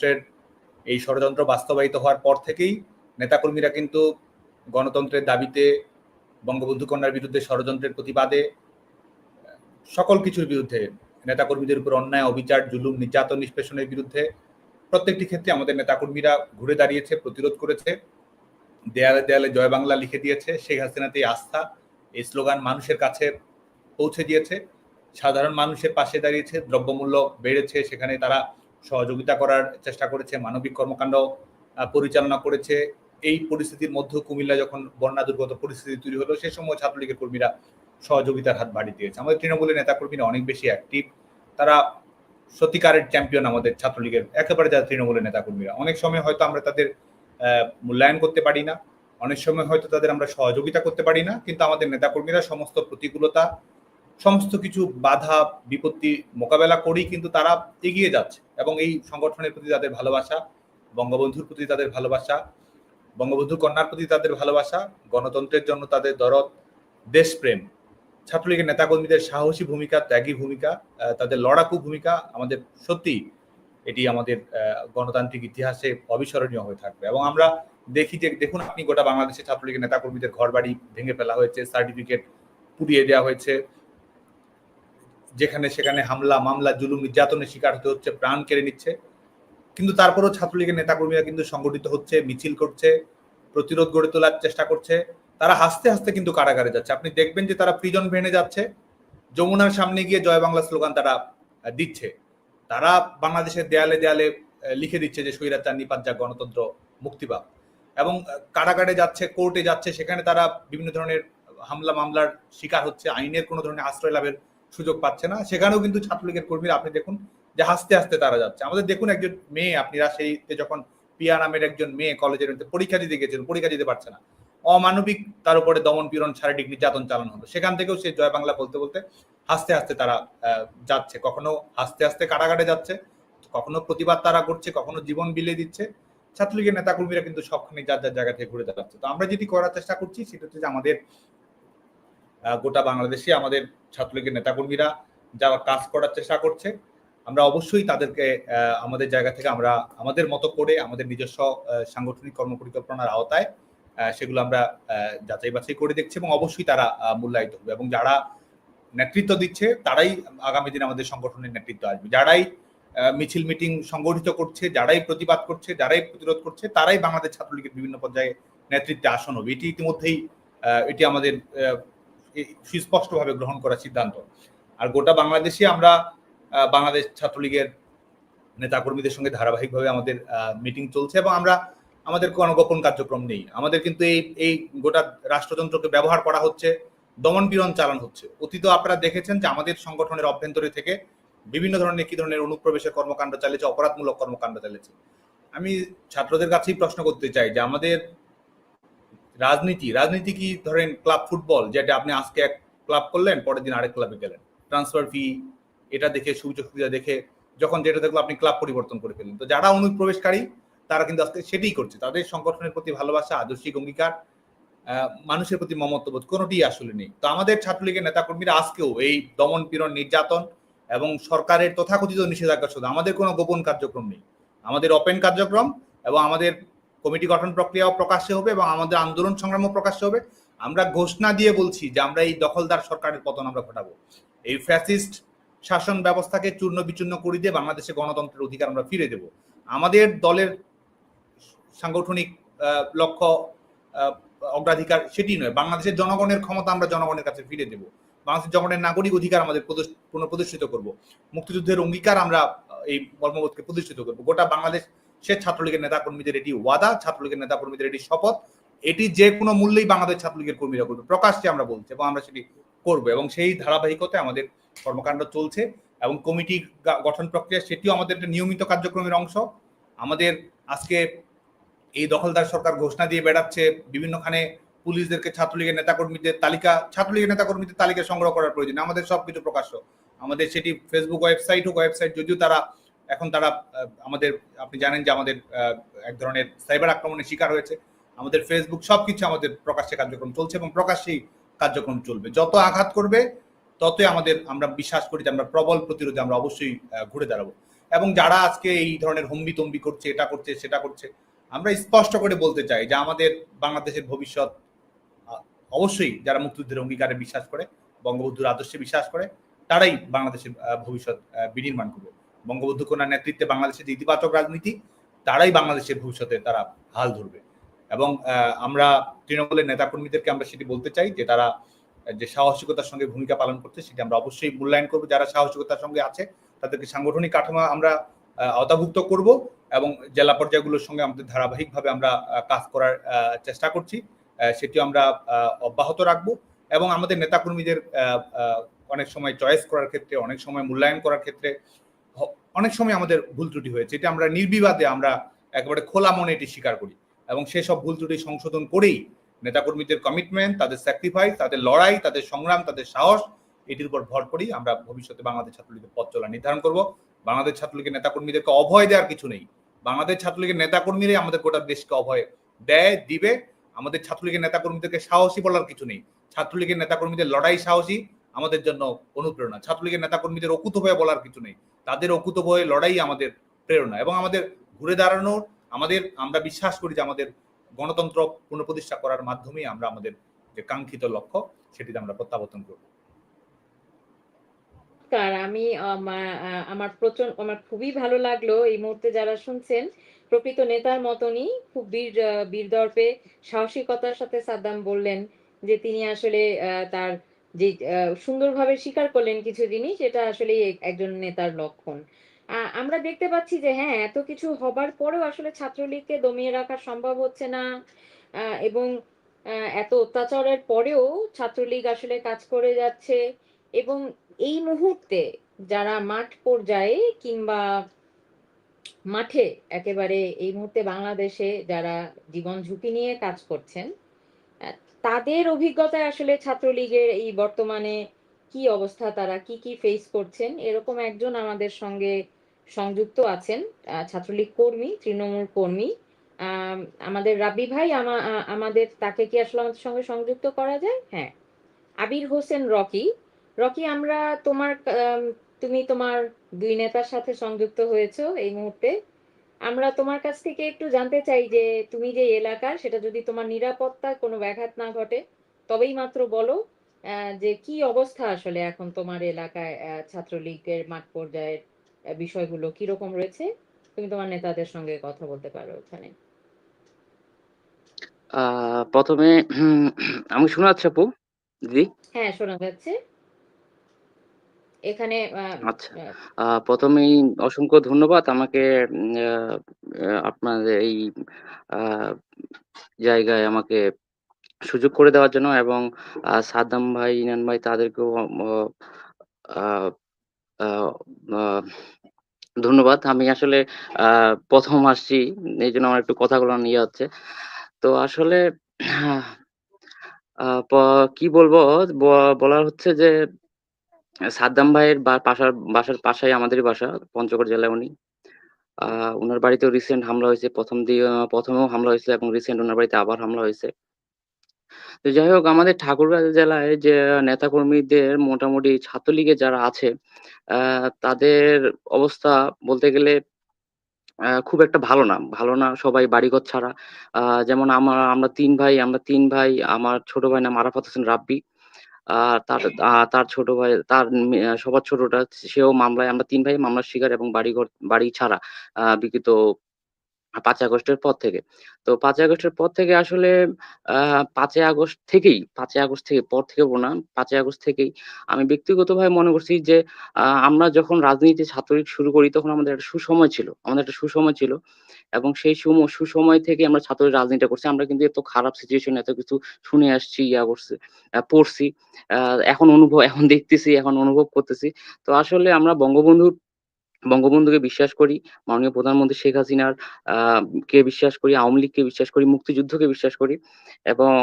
আগস্টের এই ষড়যন্ত্র বাস্তবায়িত হওয়ার পর থেকেই নেতাকর্মীরা কিন্তু গণতন্ত্রের দাবিতে, বঙ্গবন্ধু কন্যার বিরুদ্ধে ষড়যন্ত্রের প্রতিবাদে, সকল কিছুর বিরুদ্ধে নেতাকর্মীদের উপর অন্যায়, অবিচার, জুলুম, নির্যাতন, নিষ্পেষণের বিরুদ্ধে প্রত্যেকটি ক্ষেত্রে আমাদের নেতাকর্মীরা ঘুরে দাঁড়িয়েছে, প্রতিরোধ করেছে। দেয়ালে দেয়ালে জয় বাংলা লিখে দিয়েছে, শেখ হাসিনাতে আস্থা, এই স্লোগান মানুষের কাছে পৌঁছে দিয়েছে। সাধারণ মানুষের পাশে দাঁড়িয়েছে, দ্রব্যমূল্য বেড়েছে, সেখানে তারা সহযোগিতা করার চেষ্টা করেছে, মানবিক কর্মকাণ্ড পরিচালনা করেছে। এই পরিস্থিতির মধ্যে কুমিল্লা যখন বন্যা দুর্গত পরিস্থিতি তৈরি হলো, সে সময় ছাত্রলীগের কর্মীরা সহযোগিতার হাত বাড়িয়ে দিয়েছে। আমাদের তৃণমূলের নেতাকর্মীরা অনেক বেশি অ্যাক্টিভ তারা সত্যিকারের চ্যাম্পিয়ন আমাদের ছাত্রলীগের, একেবারে যারা তৃণমূলের নেতাকর্মীরা। অনেক সময় হয়তো আমরা তাদের মূল্যায়ন করতে পারি না। অনেক সময় হয়তো তাদের আমরা সহযোগিতা করতে পারি না। কিন্তু আমাদের নেতাকর্মীরা সমস্ত প্রতিকূলতা সমস্ত কিছু বাধা, বিপত্তি মোকাবেলা করেই কিন্তু তারা এগিয়ে যাচ্ছে এবং এই সংগঠনের প্রতি তাদের ভালোবাসা, বঙ্গবন্ধুর প্রতি তাদের ভালোবাসা, বঙ্গবন্ধু কন্যার প্রতি তাদের ভালোবাসা, গণতন্ত্রের জন্য তাদের দরদ, দেশপ্রেম, ছাত্রলীগের নেতাকর্মীদের সাহসী ভূমিকা, ত্যাগী ভূমিকা তাদের লড়াকু ভূমিকা আমাদের সত্যি এটি আমাদের গণতান্ত্রিক ইতিহাসে অবিস্মরণীয় হয়ে থাকবে এবং আমরা দেখি যে, দেখুন আপনি গোটা বাংলাদেশের ছাত্রলীগের নেতাকর্মীদের ঘর বাড়ি ভেঙে ফেলা হয়েছে সার্টিফিকেট পুড়িয়ে দেওয়া হয়েছে যেখানে সেখানে হামলা, মামলা, জুলুম, নির্যাতনের শিকার হতে হচ্ছে, প্রাণ কেড়ে নিচ্ছে। কিন্তু তারপরেও ছাত্রলীগের নেতাকর্মীরা কিন্তু সংগঠিত হচ্ছে, মিছিল করছে, প্রতিরোধ গড়ে তোলার চেষ্টা করছে। তারা হাসতে হাসতে কিন্তু কারাগারে যাচ্ছে। আপনি দেখবেন যে তারা প্রিজন ভেনে যাচ্ছে। যমুনার সামনে গিয়ে জয় বাংলা স্লোগান তারা দিচ্ছে। তারা বাংলাদেশের দেয়ালে দেয়ালে লিখে দিচ্ছে যে স্বৈরাচার, নিপাত যা গণতন্ত্র মুক্তি এবং কারাগারে যাচ্ছে, কোর্টে যাচ্ছে, সেখানে তারা বিভিন্ন ধরনের হামলা, মামলার শিকার হচ্ছে, আইনের কোনো ধরনের আশ্রয় লাভের সুযোগ পাচ্ছে না। সেখানেও কিন্তু ছাত্রলীগের কর্মীরা, আপনি দেখুন যে হাসতে হাসতে তারা যাচ্ছে। আমাদের দেখুন একজন মেয়ে, আপনি রাজশাহীতে যখন পিয়া নামের একজন মেয়ে কলেজের মধ্যে পরীক্ষা দিতে গেছেন পরীক্ষা দিতে পারছে না। অমানবিক তার উপরে দমন পীড়ন, শারীরিক নির্যাতন চালানো হলো। সেখান থেকেও সে জয় বাংলা বলতে বলতে হাসতে হাসতে তারা যাচ্ছে। কখনো হাসতে হাসতে কারাগারে যাচ্ছে, কখনো প্রতিবাদ তারা করছে, কখনো জীবন বিলিয়ে দিচ্ছে। ছাত্রলীগের নেতাকর্মীরা কিন্তু সবখানে যার যার জায়গা থেকে ঘুরে দাঁড়াচ্ছে। তো আমরা যেটি করার চেষ্টা করছি, সেটা হচ্ছে যে আমাদের গোটা বাংলাদেশে আমাদের ছাত্রলীগের নেতাকর্মীরা যারা কাজ করার চেষ্টা করছে, আমরা অবশ্যই তাদেরকে আমাদের জায়গা থেকে আমরা আমাদের মতো করে আমাদের নিজস্ব সাংগঠনিক কর্মপরিকল্পনার আওতায় সেগুলো আমরা যাচাই বাছাই করে দেখছি এবং অবশ্যই তারা মূল্যায়িত হবে এবং যারা নেতৃত্ব দিচ্ছে তারাই আগামী দিনে আমাদের সংগঠনের নেতৃত্ব আসবে। যারাই মিছিল মিটিং সংগঠিত করছে, যারাই প্রতিবাদ করছে, যারাই প্রতিরোধ করছে, তারাই বাংলাদেশ ছাত্রলীগের বিভিন্ন পর্যায়ে নেতৃত্বে আসন হবে। এটি ইতিমধ্যেই এটি আমাদের সুস্পষ্টভাবে গ্রহণ করার সিদ্ধান্ত। আর গোটা বাংলাদেশে আমরা বাংলাদেশ ছাত্রলীগের নেতাকর্মীদের সঙ্গে ধারাবাহিকভাবে আমাদের মিটিং চলছে এবং আমরা, আমাদের কোনো গোপন কার্যক্রম নেই। আমাদের কিন্তু এই এই গোটা রাষ্ট্রযন্ত্রকে ব্যবহার করা হচ্ছে, দমন পীড়ন চালানো হচ্ছে। অতীত আপনারা দেখেছেন যে আমাদের সংগঠনের অভ্যন্তরে থেকে বিভিন্ন ধরনের কি ধরনের অনুপ্রবেশের কর্মকাণ্ড চালিয়েছে, অপরাধমূলক কর্মকাণ্ড চালিয়েছে। আমি ছাত্রদের কাছেই প্রশ্ন করতে চাই যে আমাদের রাজনীতি রাজনীতি কি ধরেন ক্লাব ফুটবল যেটা আপনি আজকে এক ক্লাব করলেন, পরের দিন আরেক ক্লাবে গেলেন। ট্রান্সফার ফি এটা দেখে সুযোগ সুবিধা দেখে, যখন যেটা দেখল আপনি ক্লাব পরিবর্তন করে ফেলেন তো যারা অনুপ্রবেশকারী, তারা কিন্তু আজকে সেটাই করছে। তাদের সংগঠনের প্রতি ভালোবাসা, আদর্শিক অঙ্গীকার মানুষের প্রতি মমত্ববোধ কোনোটি আসলে নেই। তো আমাদের ছাত্রলীগের নেতাকর্মীরা আজকেও এই দমন পীড়ন নির্যাতন এবং সরকারের তথাকথিত নিষেধাজ্ঞা শুধু আমাদের কোনো গোপন কার্যক্রম নেই। আমাদের ওপেন কার্যক্রম এবং আমাদের কমিটি গঠন প্রক্রিয়াও প্রকাশ্যে হবে এবং আমাদের আন্দোলন সংগ্রামও প্রকাশ্যে হবে। আমরা ঘোষণা দিয়ে বলছি যে আমরা এই দখলদার সরকারের পতন আমরা ঘটাবো। এই ফ্যাসিস্ট শাসন ব্যবস্থাকে চূর্ণ বিচূর্ণ করে দিয়ে বাংলাদেশে গণতন্ত্রের অধিকার আমরা ফিরে দেব। আমাদের দলের সাংগঠনিক লক্ষ্য অগ্রাধিকার সেটি নয়। বাংলাদেশের জনগণের ক্ষমতা আমরা জনগণের কাছে ফিরে দেব। বাংলাদেশের জনগণের নাগরিক অধিকার আমাদের পুনঃপ্রতিষ্ঠিত করব। মুক্তিযুদ্ধের অঙ্গীকার আমরা এই কর্মবোধকে প্রতিষ্ঠিত করব। গোটা বাংলাদেশ সে ছাত্রলীগের নেতা কর্মীদের এটি ওয়াদা, ছাত্রলীগের নেতা কর্মীদের এটি শপথ এটি যে কোনো মূল্যেই বাংলাদেশ ছাত্রলীগের কর্মীরা করবে প্রকাশ্যে আমরা বলছি এবং আমরা সেটি করব এবং সেই ধারাবাহিকতায় আমাদের কর্মকাণ্ড চলছে এবং কমিটি গঠন প্রক্রিয়া সেটিও আমাদের একটা নিয়মিত কার্যক্রমের অংশ আমাদের আজকে এই দখলদার সরকার ঘোষণা দিয়ে বেড়াচ্ছে, বিভিন্নখানে পুলিশদেরকে ছাত্রলীগের নেতাকর্মীদের তালিকা, ছাত্রলীগের নেতাকর্মীদের তালিকা সংগ্রহ করার প্রয়োজন। আমাদের সবকিছু প্রকাশ্য আমাদের সেটি ফেসবুক ওয়েবসাইট হোক, ওয়েবসাইট যদিও তারা এখন তারা আমাদের, আপনি জানেন যে আমাদের এক ধরনের সাইবার আক্রমণের শিকার হয়েছে। আমাদের ফেসবুক সবকিছু আমাদের প্রকাশ্যে কার্যক্রম চলছে এবং প্রকাশ্যেই কার্যক্রম চলবে। যত আঘাত করবে, ততই আমাদের, আমরা বিশ্বাস করি যে আমরা প্রবল প্রতিরোধে আমরা অবশ্যই ঘুরে দাঁড়াবো। এবং যারা আজকে এই ধরনের হম্বি তম্বি করছে, এটা করছে, সেটা করছে, আমরা স্পষ্ট করে বলতে চাই যে আমাদের বাংলাদেশের ভবিষ্যৎ অবশ্যই যারা মুক্তিযুদ্ধের অঙ্গীকারে বিশ্বাস করে, বঙ্গবন্ধুর আদর্শে বিশ্বাস করে, তারাই বাংলাদেশের ভবিষ্যৎ বিনির্মাণ করবে। বঙ্গবন্ধু কন্যার নেতৃত্বে বাংলাদেশের যে ইতিবাচক রাজনীতি, তারাই বাংলাদেশের ভবিষ্যতে তারা হাল ধরবে। এবং আমরা তৃণমূলের নেতাকর্মীদেরকে আমরা সেটি বলতে চাই যে তারা, যে সাহসিকতার সঙ্গে ভূমিকা পালন করছে সেটি আমরা অবশ্যই মূল্যায়ন করব। যারা সাহসিকতার সঙ্গে আছে, তাদেরকে সাংগঠনিক কাঠামো আমরা আওতাভুক্ত করব এবং জেলা পর্যায়গুলোর সঙ্গে আমাদের ধারাবাহিকভাবে আমরা কাজ করার চেষ্টা করছি। সেটিও আমরা অব্যাহত রাখব এবং আমাদের নেতাকর্মীদের অনেক সময় চয়েস করার ক্ষেত্রে, অনেক সময় মূল্যায়ন করার ক্ষেত্রে অনেক সময় আমাদের ভুল ত্রুটি হয়েছে। এটা আমরা নির্বিবাদে আমরা একেবারে খোলা মনে এটি স্বীকার করি। এবং সেসব ভুল ত্রুটি সংশোধন করেই নেতাকর্মীদের কমিটমেন্ট তাদের স্যাক্রিফাইস তাদের লড়াই, তাদের সংগ্রাম, তাদের সাহস, এটির উপর ভর করেই আমরা ভবিষ্যতে বাংলাদেশ ছাত্রলীগের পথ চলা নির্ধারণ করব। বাংলাদেশ ছাত্রলীগের নেতাকর্মীদেরকে অভয় দেওয়ার কিছু নেই। বাংলাদেশ ছাত্রলীগের নেতাকর্মীরাই আমাদের গোটা দেশকে অভয় দেয়, দিবে। আমাদের ছাত্রলীগের নেতাকর্মীদেরকে সাহসী বলার কিছু নেই। ছাত্রলীগের নেতাকর্মীদের লড়াই সাহসী, আমাদের জন্য অনুপ্রেরণা। ছাত্রলীগের নেতাকর্মীদের অকুত ভয়ে বলার কিছু নেই। তাদের অকুত ভয়ে লড়াই আমাদের প্রেরণা এবং আমাদের ঘুরে দাঁড়ানোর আমাদের আমরা বিশ্বাস করি যে আমাদের গণতন্ত্র পুনঃপ্রতিষ্ঠা করার মাধ্যমে আমরা আমাদের যে কাঙ্ক্ষিত লক্ষ্য সেটিতে আমরা প্রত্যাবর্তন করব। নমস্কার আমি আমার প্রচণ্ড আমার খুবই ভালো লাগল এই মুহূর্তে যারা শুনছেন। প্রকৃত নেতার মতনই খুব বীর আহ, বীর দর্পে সাহসিকতার সাথে সাদ্দাম বললেন যে তিনি আসলে তার যে সুন্দরভাবে স্বীকার করলেন কিছু জিনিস, এটা আসলে একজন নেতার লক্ষণ। আমরা দেখতে পাচ্ছি যে হ্যাঁ এত কিছু হবার পরেও আসলে ছাত্রলীগকে দমিয়ে রাখা সম্ভব হচ্ছে না এবং এত অত্যাচারের পরেও ছাত্রলীগ আসলে কাজ করে যাচ্ছে, এবং এই মুহূর্তে যারা মাঠ পর্যায়ে কিংবা মাঠে একেবারে এই মুহূর্তে বাংলাদেশে যারা জীবন ঝুঁকি নিয়ে কাজ করছেন তাদের অভিজ্ঞতায় আসলে ছাত্রলীগের এই বর্তমানে কি অবস্থা তারা কি কি ফেস করছেন? এরকম একজন আমাদের সঙ্গে সংযুক্ত আছেন ছাত্রলীগ কর্মী তৃণমূল কর্মী। আম, আমাদের রাব্বি ভাই আমা- আমাদের তাকে কি আসলে আমাদের সঙ্গে সংযুক্ত করা যায়? হ্যাঁ। আবির হোসেন রকি। রকি আমরা তোমার তুমি তোমার দুই নেতার সাথে সংযুক্ত হয়েছো এই মুহূর্তে। আমরা তোমার কাছ থেকে একটু জানতে চাই যে তুমি যে এলাকার সেটা যদি তোমার নিরাপত্তার কোনো ব্যাঘাত না ঘটে তবেই মাত্র বলো যে কি অবস্থা আসলে এখন তোমার এলাকায় ছাত্রলীগের মাঠ পর্যায়ের বিষয়গুলো কি রকম রয়েছে? তুমি তোমার নেতাদের সঙ্গে কথা বলতে পারো ওখানে। আহ প্রথমে আমি শোনা যাচ্ছে আপু দিদি। হ্যাঁ শোনা যাচ্ছে। এখানে আচ্ছা। প্রথমেই অসংখ্য ধন্যবাদ আমাকে আপনাদের এই আহ, জায়গায় আমাকে সুযোগ করে দেওয়ার জন্য এবং আহ, সাদ্দাম ভাই ইনান ভাই তাদেরকেও আহ, আহ, আহ, আহ, ধন্যবাদ। আমি আসলে আহ, প্রথম আসছি এই জন্য আমার একটু কথাগুলো নিয়ে হচ্ছে। তো আসলে আহ, কি বলব? বলার হচ্ছে যে সাদ্দাম ভাইয়ের বাসার বাসার পাশেই আমাদের বাসা, পঞ্চগড় জেলায় উনি। আহ ওনার বাড়িতেও রিসেন্ট হামলা হয়েছে, প্রথম দিয়ে প্রথমেও হামলা হয়েছে এবং রিসেন্ট ওনার বাড়িতে আবার হামলা হয়েছে। তো যাই হোক, আমাদের ঠাকুরগাঁও জেলায় যে নেতাকর্মীদের মোটামুটি ছাত্রলীগে যারা আছে তাদের অবস্থা বলতে গেলে খুব একটা ভালো না। ভালো না সবাই বাড়িঘর ছাড়া। যেমন আমার আমরা তিন ভাই, আমরা তিন ভাই, আমার ছোট ভাই নাম আরাফাত হোসেন রাব্বি। তার তার ছোট ভাই তার সবার ছোটটা সেও মামলায় আমরা তিন ভাই মামলার শিকার এবং বাড়িঘর বাড়ি ছাড়া আহ, বিগত পাঁচই আগস্টের পর থেকে। তো পাঁচই আগস্টের পর থেকে আসলে পাঁচই আগস্ট থেকেই, পাঁচই আগস্ট থেকে পর থেকে না, পাঁচই আগস্ট থেকেই আমি ব্যক্তিগতভাবে মনে করছি যে আমরা যখন রাজনীতি ছাত্রলীগ শুরু করি তখন আমাদের একটা সুসময় ছিল, আমাদের একটা সুসময় ছিল এবং সেই সুম- সুসময় থেকে আমরা ছাত্রলীগ রাজনীতিটা করছি। আমরা কিন্তু এত খারাপ সিচুয়েশন এত কিছু শুনে আসছি, ইয়া করছি পড়ছি এখন অনুভব, এখন দেখতেছি, এখন অনুভব করতেছি। তো আসলে আমরা বঙ্গবন্ধুর বঙ্গবন্ধুকে বিশ্বাস করি, মাননীয় প্রধানমন্ত্রী শেখ হাসিনার কে বিশ্বাস করি, আওয়ামী লীগকে বিশ্বাস করি, মুক্তিযুদ্ধকে বিশ্বাস করি এবং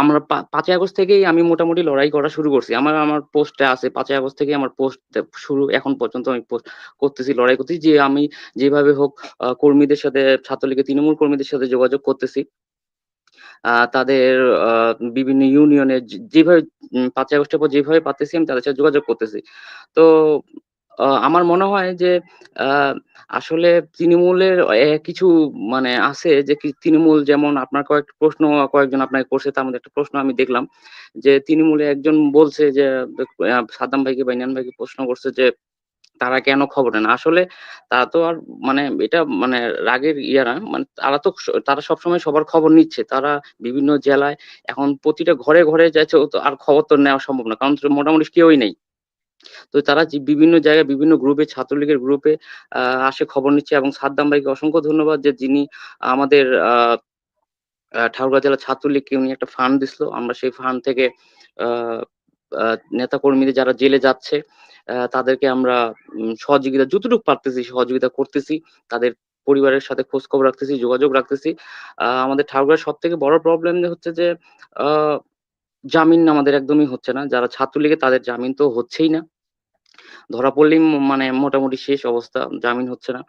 আমরা পাঁচই আগস্ট থেকেই আমি মোটামুটি লড়াই করা শুরু করছি। আমার আমার পোস্টে আছে, পাঁচই আগস্ট থেকে আমার পোস্ট শুরু, এখন পর্যন্ত আমি পোস্ট করতেছি, লড়াই করতেছি। যে আমি যেভাবে হোক কর্মীদের সাথে, ছাত্রলীগের, তৃণমূল কর্মীদের সাথে যোগাযোগ করতেছি তাদের বিভিন্ন ইউনিয়নে যেভাবে পাঁচই আগস্টের পর যেভাবে পারতেছি, আমি তাদের সাথে যোগাযোগ করতেছি। তো আমার মনে হয় যে আসলে তৃণমূলের কিছু মানে আছে যে তৃণমূল যেমন আপনার কয়েকটা প্রশ্ন কয়েকজন আপনাকে করছে তার মধ্যে একটা প্রশ্ন আমি দেখলাম যে তৃণমূলে একজন বলছে যে সাদ্দাম ভাইকে বা ইনান ভাইকে প্রশ্ন করছে যে তারা কেন খবর নেয় আসলে তারা তো আর মানে এটা মানে রাগের ইয়ে না। মানে তারা তো তারা সবসময় সবার খবর নিচ্ছে। তারা বিভিন্ন জেলায় এখন প্রতিটা ঘরে, ঘরে যাচ্ছে আর খবর তো নেওয়া সম্ভব না। কারণ মোটামুটি কেউই নেই। তো তারা বিভিন্ন জায়গায় বিভিন্ন গ্রুপে ছাত্রলীগের গ্রুপে আসে খবর নিচ্ছে এবং সাদ্দাম ভাইকে অসংখ্য ধন্যবাদ যে যিনি আমাদের ঠাকুরগাঁও জেলা ছাত্রলীগকে উনি একটা ফান্ড দিছিল। আমরা সেই ফান্ড থেকে আ নেতাকর্মীদের যারা জেলে যাচ্ছে তাদেরকে আমরা সহযোগিতা যতটুকু পারতেছি সহযোগিতা করতেছি। তাদের পরিবারের সাথে খোঁজখবর রাখতেছি, যোগাযোগ রাখতেছি। আমাদের ঠাকুরগাঁওয়ের সবথেকে বড় প্রবলেম হচ্ছে যে আ জামিন আমাদের একদমই হচ্ছে না। যারা ছাত্রলীগে তাদের জামিন তো হচ্ছেই না। ধরা পড়লেই মানে মোটামুটি শেষ অবস্থা। জামিন হচ্ছে না।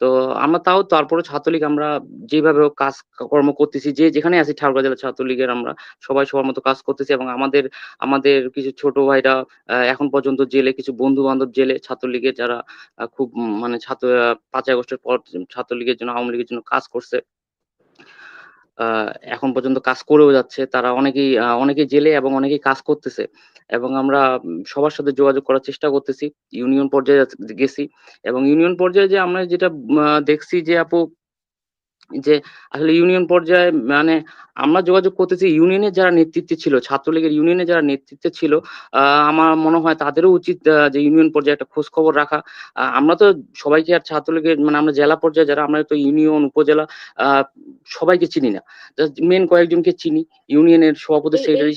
তো আমরা তাও তারপরেও ছাত্রলীগ আমরা যেভাবে কাজ কর্ম করতেছি। যে যেখানে আছি ঠাকুরগাঁও জেলা ছাত্রলীগের আমরা সবাই সবার মতো কাজ করতেছি এবং আমাদের আমাদের কিছু ছোট ভাইরা এখন পর্যন্ত জেলে, কিছু বন্ধু-বান্ধব জেলে ছাত্রলীগের যারা খুব মানে ছাত্র ৫ই আগস্টের পর ছাত্রলীগের জন্য, আওয়ামী লীগের জন্য কাজ করছে। এখন পর্যন্ত কাজ করেও যাচ্ছে। তারা অনেকেই অনেকে অনেকেই জেলে এবং অনেকেই কাজ করতেছে। এবং আমরা সবার সাথে যোগাযোগ করার চেষ্টা করতেছি। ইউনিয়ন পর্যায়ে গেছি এবং ইউনিয়ন পর্যায়ে যে আমরা যেটা দেখছি যে আপু যে আসলে ইউনিয়ন পর্যায়ে মানে আমরা যোগাযোগ করতেছি ইউনিয়নের যারা নেতৃত্বে ছিল, ছাত্রলীগের ইউনিয়নের যারা নেতৃত্বে ছিল, আমার মনে হয় তাদেরও উচিত যে ইউনিয়ন পর্যায়ে একটা খোঁজখবর রাখা। আ আমরা তো সবাইকে আর ছাত্রলীগের মানে আমরা জেলা পর্যায়ে যারা আমরা তো ইউনিয়ন, উপজেলা সবাইকে চিনি না। মেন কয়েকজনকে চিনি। ইউনিয়নের সভাপতি, সেক্রেটারি